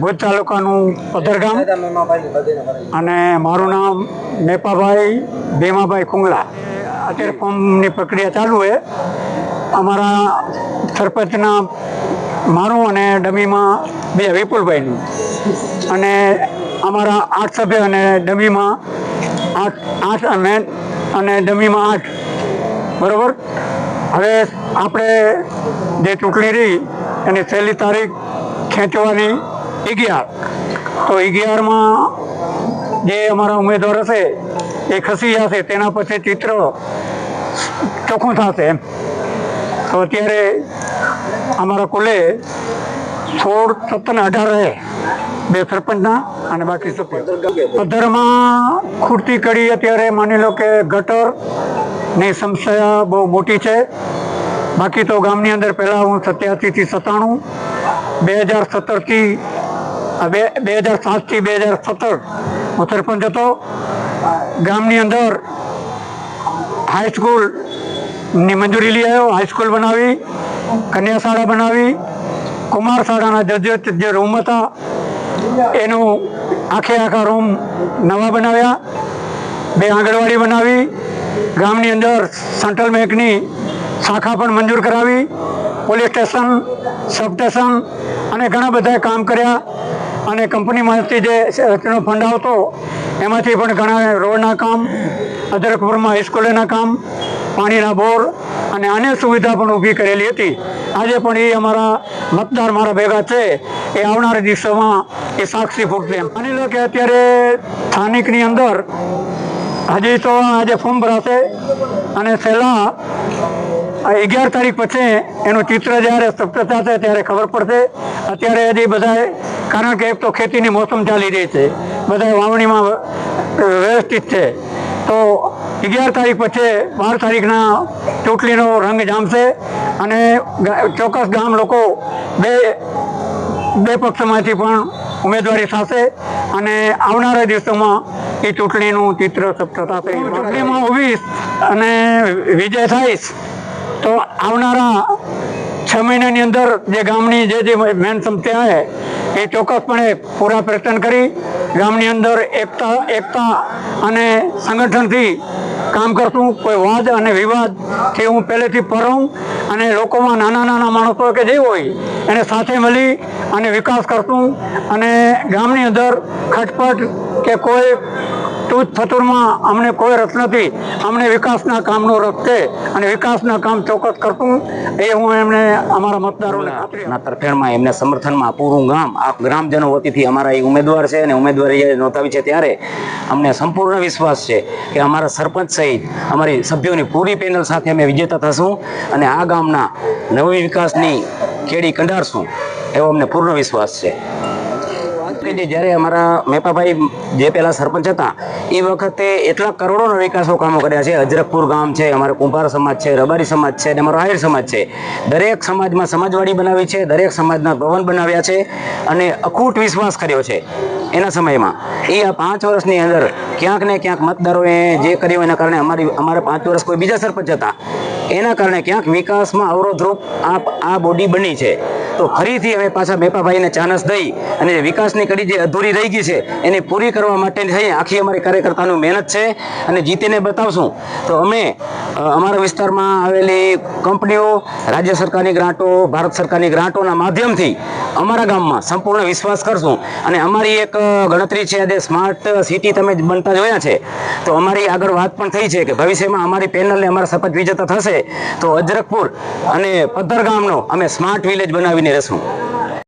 ભુજ તાલુકાનું પધરગામ. અને મારું નામ મેપાભાઈ ભીમાભાઈ કુંગલા. અત્યારે ફોર્મની પ્રક્રિયા ચાલુ છે. અમારા સરપંચના મારું અને ડમીમાં બે, વિપુલભાઈનું. અને અમારા આઠ સભ્ય અને ડમીમાં આઠ આઠ અને અને ડમીમાં આઠ. બરાબર? હવે આપણે જે ચૂંટણી રહી, એની છેલ્લી તારીખ ખેંચવાની અગિયાર. તો અગિયારમાં જે અમારા ઉમેદવાર હશે, એ ખસી જશે તેના પછી ચિત્ર ચોખ્ખું થશે એમ. તો અત્યારે અમારા કુલે સોળ, સત્તર અઢાર રહે. બે સરપંચના અને બાકી સભ્યો. પદ્ધરમાં ખૂટતી કડી અત્યારે માની લો કે ગટરની સમસ્યા બહુ મોટી છે. બાકી તો ગામની અંદર પહેલાં હું સત્યાસીથી સત્તાણું, બે હજાર સત્તરથી બે બે હજાર સાતથી બે હજાર સત્તર હું સરપંચ હતો. ગામની અંદર હાઈસ્કૂલની મંજૂરી લઈ આવ્યો હાઈસ્કૂલ બનાવી, કન્યા શાળા બનાવી, કુમાર શાળાના જર્જરિત જે રૂમ હતા, એનું આખે આખા રૂમ નવા બનાવ્યા. બે આંગણવાડી બનાવી, ગામની અંદર સેન્ટ્રલ બેંકની શાખા પણ મંજૂર કરાવી પોલીસ સ્ટેશન સબ સ્ટેશન અને ઘણા બધા કામ કર્યા. અને કંપનીમાંથી જે એનો ફંડ આવતો, એમાંથી પણ ઘણા રોડના કામ, અદરકપુરમાં હાઈસ્કૂલના કામ, પાણીના બોર અને અન્ય સુવિધા પણ ઊભી કરેલી હતી. આજે પણ એ અમારા મતદાર મારા ભેગા છે, એ આવનારા દિવસોમાં એ સાક્ષી ફૂટશે માની લો કે અત્યારે સ્થાનિકની અંદર હજી તો આજે ફોર્મ ભરાશે અને છેલ્લા અગિયાર તારીખ પછી એનું ચિત્ર જ્યારે સ્પષ્ટ થશે ત્યારે ખબર પડશે. અત્યારે હજી બધાએ કારણ કે એક તો ખેતીની મોસમ ચાલી રહી છે. બધા વાવણીમાં વ્યવસ્થિત છે. તો અગિયાર તારીખ પછી બાર તારીખના ચૂંટણીનો રંગ જામશે અને ચોક્કસ ગામ લોકો બે બે પક્ષમાંથી પણ ઉમેદવારી થશે અને આવનારા દિવસોમાં એ ચૂંટણીનું ચિત્ર સપ્તતા ચૂંટણીમાં ઉભીશ અને વિજય થઈશ આવનારા છ મહિનાની અંદર જે ગામની જે જે મેન સમસ્યા છે, એ ચોક્કસપણે પૂરા પ્રયત્ન કરી ગામની અંદર એકતા એકતા અને સંગઠનથી કામ કરશું. કોઈ વાદ અને વિવાદથી હું પહેલેથી પર રહું અને લોકોમાં નાના નાના માણસો કે જે હોય, એને સાથે મળી અને વિકાસ કરશું અને ગામની અંદર ખટપટ કે કોઈ તૂટ ફતુરમાં અમને કોઈ રસ નથી. અમને વિકાસના કામનો રસ છે અને વિકાસના કામ ચોક્કસ કરતું એ હું એમને અમારા મતદારોને તરફેણમાં એમને સમર્થનમાં પૂરું ગામ આ ગ્રામજનો વતીથી અમારા એ ઉમેદવાર છે અને ઉમેદવારી જ્યારે નોંધાવી છે ત્યારે અમને સંપૂર્ણ વિશ્વાસ છે કે અમારા સરપંચ સહિત અમારી સભ્યોની પૂરી પેનલ સાથે અમે વિજેતા થશું અને આ ગામના નવી વિકાસની કેડી કંડારશું એવો અમને પૂર્ણ વિશ્વાસ છે. કે જે જ્યારે અમારા મેપાભાઈ જે પહેલા સરપંચ હતા, એ વખતે એટલા કરોડોના વિકાસો કામો કર્યા છે. અજરકપુર ગામ છે, અમારો કુંભાર સમાજ છે, રબારી સમાજ છે અને અમારો આહિર સમાજ છે. દરેક સમાજમાં સમાજવાડી બનાવી છે, દરેક સમાજના ભવન બનાવ્યા છે અને અખૂટ વિશ્વાસ કર્યો છે એના સમયમાં. એ આ પાંચ વર્ષની અંદર ક્યાંક ને ક્યાંક મતદારોએ જે કર્યું એના કારણે અમારી, અમારા પાંચ વર્ષ કોઈ બીજા સરપંચ હતા. એના કારણે ક્યાંક વિકાસમાં અવરોધરૂપ આ આ બોડી બની છે. તો ફરીથી અમે પાછા મેપાભાઈને ચાનસ દઈ અને વિકાસની કડી જે અધૂરી રહી ગઈ છે, એને પૂરી કરવા માટે થઈ આખી અમારી કાર્યકર્તાનું મહેનત છે અને જીતીને બતાવશું. તો અમે અમારા વિસ્તારમાં આવેલી કંપનીઓ, રાજ્ય સરકારની ગ્રાન્ટો, ભારત સરકારની ગ્રાન્ટોના માધ્યમથી અમારા ગામમાં સંપૂર્ણ વિશ્વાસ કરશું. અને અમારી એક ગણતરી છે, આજે સ્માર્ટ સિટી તમે બનતા જોયા છે. તો અમારી આગળ વાત પણ થઈ છે કે ભવિષ્યમાં અમારી પેનલને અમારા શપથ વિજેતા થશે. તો અજરકપુર અને પદ્ધર ગામનો અમે સ્માર્ટ વિલેજ બનાવીને રહેશું.